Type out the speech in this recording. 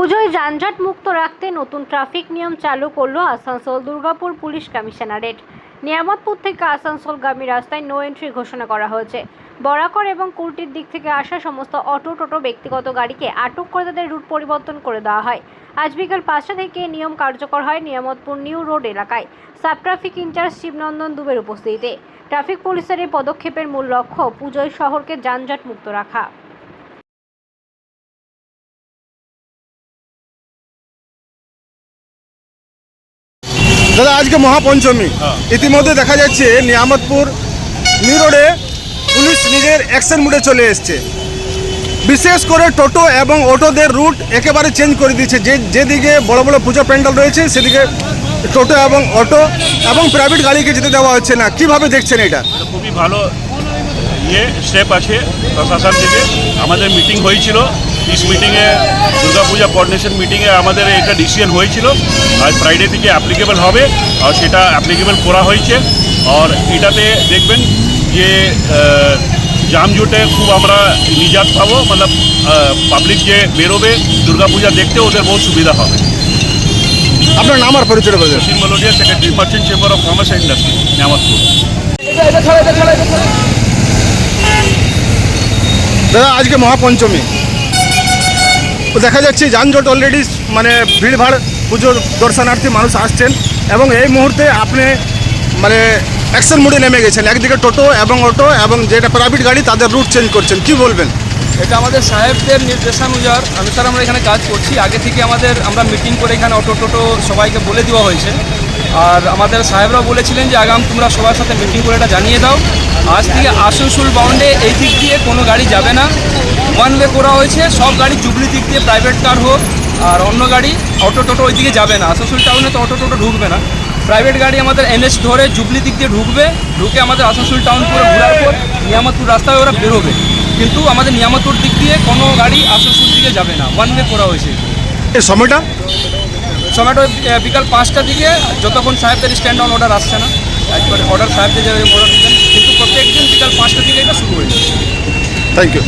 পুজোয় যানজট মুক্ত রাখতে নতুন ট্রাফিক নিয়ম চালু করল আসানসোল দুর্গাপুর পুলিশ কমিশনারেট। নিয়ামতপুর থেকে আসানসোলগামী রাস্তায় নো এন্ট্রি ঘোষণা করা হয়েছে। বরাকর এবং কুলটির দিক থেকে আসা সমস্ত অটো, টোটো ব্যক্তিগত গাড়িকে আটক করে তাদের রুট পরিবর্তন করে দেওয়া হয়। আজ বিকেল পাঁচটা থেকে নিয়ম কার্যকর হয় নিয়ামতপুর নিউ রোড এলাকায়। সাব ট্রাফিক ইনচার্জ শিবনন্দন দুবের উপস্থিতিতে। ট্রাফিক পুলিশের এই পদক্ষেপের মূল লক্ষ্য পুজোয় শহরকে যানজট মুক্ত রাখা। দাদা আজকে মহাপঞ্চমী। ইতিমধ্যে দেখা যাচ্ছে নিয়ামতপুর নিউ রোডে পুলিশ নিজের অ্যাকশন মুডে চলে এসছে। বিশেষ করে টোটো এবং অটোদের রুট একেবারে চেঞ্জ করে দিয়েছে। যে যেদিকে বড় বড় পুজো প্যান্ডেল রয়েছে সেদিকে টোটো এবং অটো এবং প্রাইভেট গাড়িকে যেতে দেওয়া হচ্ছে না। কীভাবে দেখছেন এটা? খুবই ভালো ইয়ে স্টেপ আছে প্রশাসন থেকে। আমাদের মিটিং হয়েছিল। ইস মিটিংয়ে দুর্গাপূজা কোঅর্ডিনেশন মিটিংয়ে আমাদের এটা ডিসিশন হয়েছিল। আর ফ্রাইডে থেকে অ্যাপ্লিকেবল হবে আর সেটা অ্যাপ্লিকেবল করা হয়েছে। আর এটাতে দেখবেন যে জামজুটে খুব আমরা নিজাত পাবো মতলব পাবলিক যে বেরোবে দুর্গাপূজা দেখতে ওদের বহু সুবিধা হবে। আপনার নাম আর পরিচয় করে দেন। Sushil Malodia secretary merchant chamber of commerce and industry Niamatpur. দাদা আজকে মহাপঞ্চমী। তো দেখা যাচ্ছে যানজট অলরেডি মানে ভিড়ভাড়, পুজোর দর্শনার্থী মানুষ আসছেন এবং এই মুহূর্তে আপনি মানে অ্যাকশন মোডে নেমে গেছেন। একদিকে টোটো এবং অটো এবং যেটা প্রাইভেট গাড়ি, তাদের রুট চেঞ্জ করছেন। কি বলবেন? এটা আমাদের সাহেবদের নির্দেশানুযার অনুসার আমরা এখানে কাজ করছি। আগে থেকে আমাদের, আমরা মিটিং করে এখানে অটো টোটো সবাইকে বলে দেওয়া হয়েছে। আর আমাদের সাহেবরাও বলেছিলেন যে, আগাম তোমরা সবার সাথে মিটিং করে এটা জানিয়ে দাও। আজ থেকে আসানসোল বাউন্ডে এই দিক দিয়ে কোনো গাড়ি যাবে না। ওয়ান ওয়ে করা হয়েছে সব গাড়ি জুবলি দিক দিয়ে প্রাইভেট কার হোক আর অন্য গাড়ি অটো টোটো ওই দিকে যাবে না। আসানসোল টাউনে তো অটো টোটো ঢুকবে না। প্রাইভেট গাড়ি আমাদের এনএস ধরে জুবলি দিক দিয়ে ঢুকবে ঢুকে আমাদের আসানসোল টাউন পুরো ঘোরার পর নিয়ামতপুর রাস্তায় ওরা বেরোবে। কিন্তু আমাদের নিয়ামতপুর দিক দিয়ে কোনো গাড়ি আসানসোল দিকে যাবে না। ওয়ান ওয়ে করা হয়েছে। সময়টা? সময়টা বিকাল পাঁচটা দিকে যতক্ষণ সাহেবদের স্ট্যান্ড অন অর্ডার আসছে না একবার অর্ডার সাহেবদের যে অর্ডার দিতেন কিন্তু প্রত্যেক দিন বিকাল পাঁচটা দিকে এটা শুরু হয়েছে থ্যাংক ইউ